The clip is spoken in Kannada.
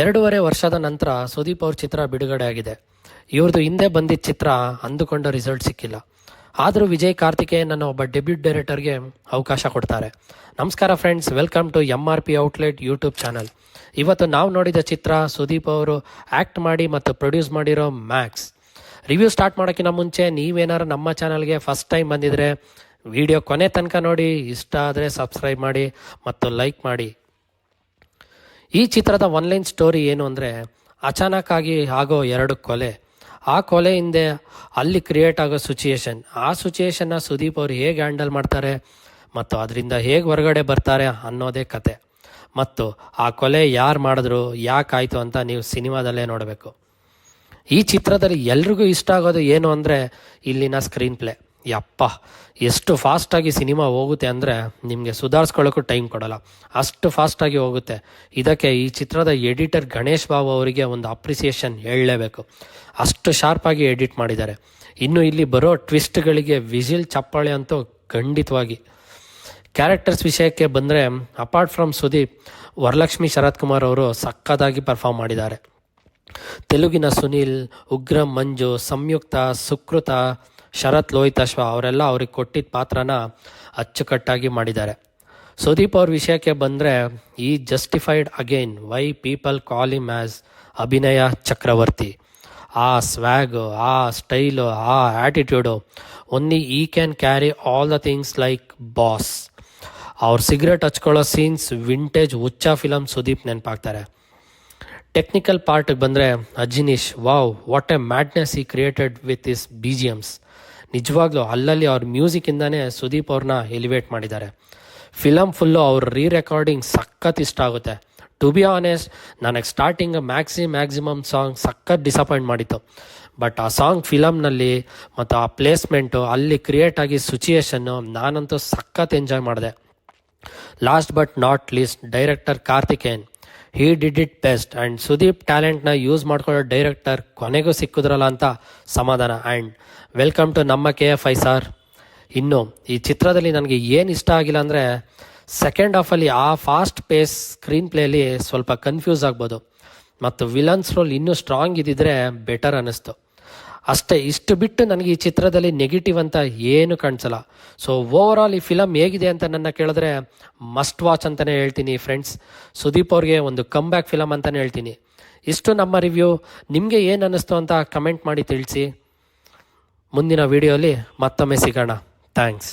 ಎರಡೂವರೆ ವರ್ಷದ ನಂತರ ಸುದೀಪ್ ಅವ್ರ ಚಿತ್ರ ಬಿಡುಗಡೆ ಆಗಿದೆ ಇವ್ರದ್ದು ಹಿಂದೆ ಬಂದಿದ್ದ ಚಿತ್ರ ಅಂದುಕೊಂಡ ರಿಸಲ್ಟ್ ಸಿಕ್ಕಿಲ್ಲ. ಆದರೂ ವಿಜಯ್ ಕಾರ್ತಿಕೇಯನ್ ಒಬ್ಬ ಡೆಬ್ಯೂಟ್ ಡೈರೆಕ್ಟರ್ಗೆ ಅವಕಾಶ ಕೊಡ್ತಾರೆ. ನಮಸ್ಕಾರ friends welcome to M R P outlet YouTube channel ಇವತ್ತು ನಾವು ನೋಡಿದ ಚಿತ್ರ ಸುದೀಪ್ ಅವರು ಆ್ಯಕ್ಟ್ ಮಾಡಿ ಮತ್ತು ಪ್ರೊಡ್ಯೂಸ್ ಮಾಡಿರೋ ಮ್ಯಾಕ್ಸ್ ರಿವ್ಯೂ ಸ್ಟಾರ್ಟ್ ಮಾಡೋಕ್ಕಿಂತ ಮುಂಚೆ ನೀವೇನಾರು ನಮ್ಮ ಚಾನಲ್ಗೆ ಫಸ್ಟ್ ಟೈಮ್ ಬಂದಿದ್ರೆ ವಿಡಿಯೋ ಕೊನೆ ತನಕ ನೋಡಿ, ಇಷ್ಟ ಆದರೆ ಸಬ್ಸ್ಕ್ರೈಬ್ ಮಾಡಿ ಮತ್ತು ಲೈಕ್ ಮಾಡಿ. ಈ ಚಿತ್ರದ ಒನ್ಲೈನ್ ಸ್ಟೋರಿ ಏನು ಅಂದರೆ ಅಚಾನಕ್ ಆಗಿ ಆಗೋ ಎರಡು ಕೊಲೆ. ಆ ಕೊಲೆ ಹಿಂದೆ ಅಲ್ಲಿ ಕ್ರಿಯೇಟ್ ಆಗೋ ಸಿಚುಯೇಷನ್ ಆ ಸಿಚುಯೇಷನ್ನ ಸುದೀಪ್ ಅವರು ಹೇಗೆ ಹ್ಯಾಂಡಲ್ ಮಾಡ್ತಾರೆ ಮತ್ತು ಅದರಿಂದ ಹೇಗೆ ಹೊರಗಡೆ ಬರ್ತಾರೆ ಅನ್ನೋದೇ ಕತೆ. ಮತ್ತು ಆ ಕೊಲೆ ಯಾರು ಮಾಡಿದ್ರು ಯಾಕಾಯಿತು ಅಂತ ನೀವು ಸಿನಿಮಾದಲ್ಲೇ ನೋಡಬೇಕು. ಈ ಚಿತ್ರದಲ್ಲಿ ಎಲ್ರಿಗೂ ಇಷ್ಟ ಆಗೋದು ಏನು ಅಂದರೆ ಇಲ್ಲಿನ ಸ್ಕ್ರೀನ್ ಪ್ಲೇ ಯಪ್ಪ, ಎಷ್ಟು ಫಾಸ್ಟಾಗಿ ಸಿನಿಮಾ ಹೋಗುತ್ತೆ ಅಂದರೆ ನಿಮಗೆ ಸುಧಾರಿಸ್ಕೊಳ್ಳೋಕ್ಕೂ ಟೈಮ್ ಕೊಡಲ್ಲ. ಅಷ್ಟು ಫಾಸ್ಟಾಗಿ ಹೋಗುತ್ತೆ. ಇದಕ್ಕೆ ಈ ಚಿತ್ರದ ಎಡಿಟರ್ ಗಣೇಶ್ ಬಾಬು ಅವರಿಗೆ ಒಂದು ಅಪ್ರಿಸಿಯೇಷನ್ ಹೇಳಲೇಬೇಕು. ಅಷ್ಟು ಶಾರ್ಪಾಗಿ ಎಡಿಟ್ ಮಾಡಿದ್ದಾರೆ. ಇನ್ನು ಇಲ್ಲಿ ಬರೋ ಟ್ವಿಸ್ಟ್ಗಳಿಗೆ ವಿಜಿಲ್ ಚಪ್ಪಾಳೆ ಅಂತೂ ಖಂಡಿತವಾಗಿ. ಕ್ಯಾರೆಕ್ಟರ್ಸ್ ವಿಷಯಕ್ಕೆ ಬಂದರೆ ಅಪಾರ್ಟ್ ಫ್ರಮ್ ಸುದೀಪ್, ವರಲಕ್ಷ್ಮಿ ಶರತ್ ಕುಮಾರ್ ಅವರು ಸಕ್ಕತ್ತಾಗಿ ಪರ್ಫಾರ್ಮ್ ಮಾಡಿದ್ದಾರೆ. ತೆಲುಗಿನ ಸುನೀಲ್, ಉಗ್ರ ಮಂಜು, ಸಂಯುಕ್ತ, ಸುಕೃತ ಶರತ್ ಲೋಹಿತಾಶ್ವ ಅವರೆಲ್ಲ ಅವ್ರಿಗೆ ಕೊಟ್ಟಿದ್ದ ಪಾತ್ರನ ಅಚ್ಚುಕಟ್ಟಾಗಿ ಮಾಡಿದ್ದಾರೆ. ಸುದೀಪ್ ಅವ್ರ ವಿಷಯಕ್ಕೆ ಬಂದರೆ ಈ justified again why people call him as Abhinaya Chakravarthy. ಆ ಸ್ವ್ಯಾಗ್ ಆ ಸ್ಟೈಲು ಆ attitude only he can carry all the things like boss ಅವ್ರ cigarette ಹಚ್ಕೊಳ್ಳೋ scenes vintage Huchcha film Sudeep ನೆನಪಾಗ್ತಾರೆ. Technical ಪಾರ್ಟ್ಗೆ ಬಂದರೆ Ajaneesh, wow what a madness he created with his B G Ms ನಿಜವಾಗ್ಲೂ ಅಲ್ಲಲ್ಲಿ ಅವ್ರ ಮ್ಯೂಸಿಕ್ಕಿಂದನೇ ಸುದೀಪ್ ಅವ್ರನ್ನ ಎಲಿವೇಟ್ ಮಾಡಿದ್ದಾರೆ. ಫಿಲಮ್ ಫುಲ್ಲು ಅವ್ರ ರೀ ರೆಕಾರ್ಡಿಂಗ್ ಸಖತ್ ಇಷ್ಟ ಆಗುತ್ತೆ. ಟು ಬಿ ಆನೆಸ್ಟ್ ನನಗೆ ಸ್ಟಾರ್ಟಿಂಗ್ ಮ್ಯಾಕ್ಸಿ ಮ್ಯಾಕ್ಸಿಮಮ್ ಸಾಂಗ್ ಸಖತ್ ಡಿಸಪಾಯಿಂಟ್ ಮಾಡಿತ್ತು. ಬಟ್ ಆ ಸಾಂಗ್ ಫಿಲಮ್ನಲ್ಲಿ ಮತ್ತು ಆ ಪ್ಲೇಸ್ಮೆಂಟು ಅಲ್ಲಿ ಕ್ರಿಯೇಟ್ ಆಗಿ ಸಿಚುಯೇಷನ್ನು ನಾನಂತೂ ಸಖತ್ ಎಂಜಾಯ್ ಮಾಡಿದೆ. Last but not least director Karthikeyan he did it best and Sudeep ಟ್ಯಾಲೆಂಟ್ನ use ಮಾಡ್ಕೊಳ್ಳೋ ಡೈರೆಕ್ಟರ್ ಕೊನೆಗೂ ಸಿಕ್ಕಿದ್ರಲ್ಲ ಅಂತ ಸಮಾಧಾನ. ಆ್ಯಂಡ್ ವೆಲ್ಕಮ್ ಟು ನಮ್ಮ ಕೆ ಎಫ್ ಐ ಸಾರ್ ಇನ್ನು ಈ ಚಿತ್ರದಲ್ಲಿ ನನಗೆ ಏನು ಇಷ್ಟ ಆಗಿಲ್ಲ ಅಂದರೆ ಸೆಕೆಂಡ್ ಹಾಫಲ್ಲಿ ಆ ಫಾಸ್ಟ್ ಪೇಸ್ ಸ್ಕ್ರೀನ್ ಪ್ಲೇಲಿ ಸ್ವಲ್ಪ ಕನ್ಫ್ಯೂಸ್ ಆಗ್ಬೋದು. ಮತ್ತು ವಿಲನ್ಸ್ ರೋಲ್ ಇನ್ನೂ ಸ್ಟ್ರಾಂಗ್ ಇದ್ದಿದ್ರೆ ಬೆಟರ್ ಅನ್ನಿಸ್ತು. ಅಷ್ಟೇ, ಇಷ್ಟು ಬಿಟ್ಟು ನನಗೆ ಈ ಚಿತ್ರದಲ್ಲಿ ನೆಗೆಟಿವ್ ಅಂತ ಏನು ಕಾಣಿಸಲ್ಲ. ಸೊ ಓವರ್ ಈ ಫಿಲಮ್ ಹೇಗಿದೆ ಅಂತ ನನ್ನ ಕೇಳಿದ್ರೆ ಮಸ್ಟ್ ವಾಚ್ ಅಂತಲೇ ಹೇಳ್ತೀನಿ ಫ್ರೆಂಡ್ಸ್ ಸುದೀಪ್ ಅವ್ರಿಗೆ ಒಂದು ಕಮ್ ಬ್ಯಾಕ್ ಫಿಲಮ್ ಅಂತಲೇ ಹೇಳ್ತೀನಿ. ಇಷ್ಟು ನಮ್ಮ ರಿವ್ಯೂ ನಿಮಗೆ ಏನು ಅನ್ನಿಸ್ತು ಅಂತ ಕಮೆಂಟ್ ಮಾಡಿ ತಿಳಿಸಿ. ಮುಂದಿನ ವಿಡಿಯೋಲಿ ಮತ್ತೊಮ್ಮೆ ಸಿಗೋಣ. ಥ್ಯಾಂಕ್ಸ್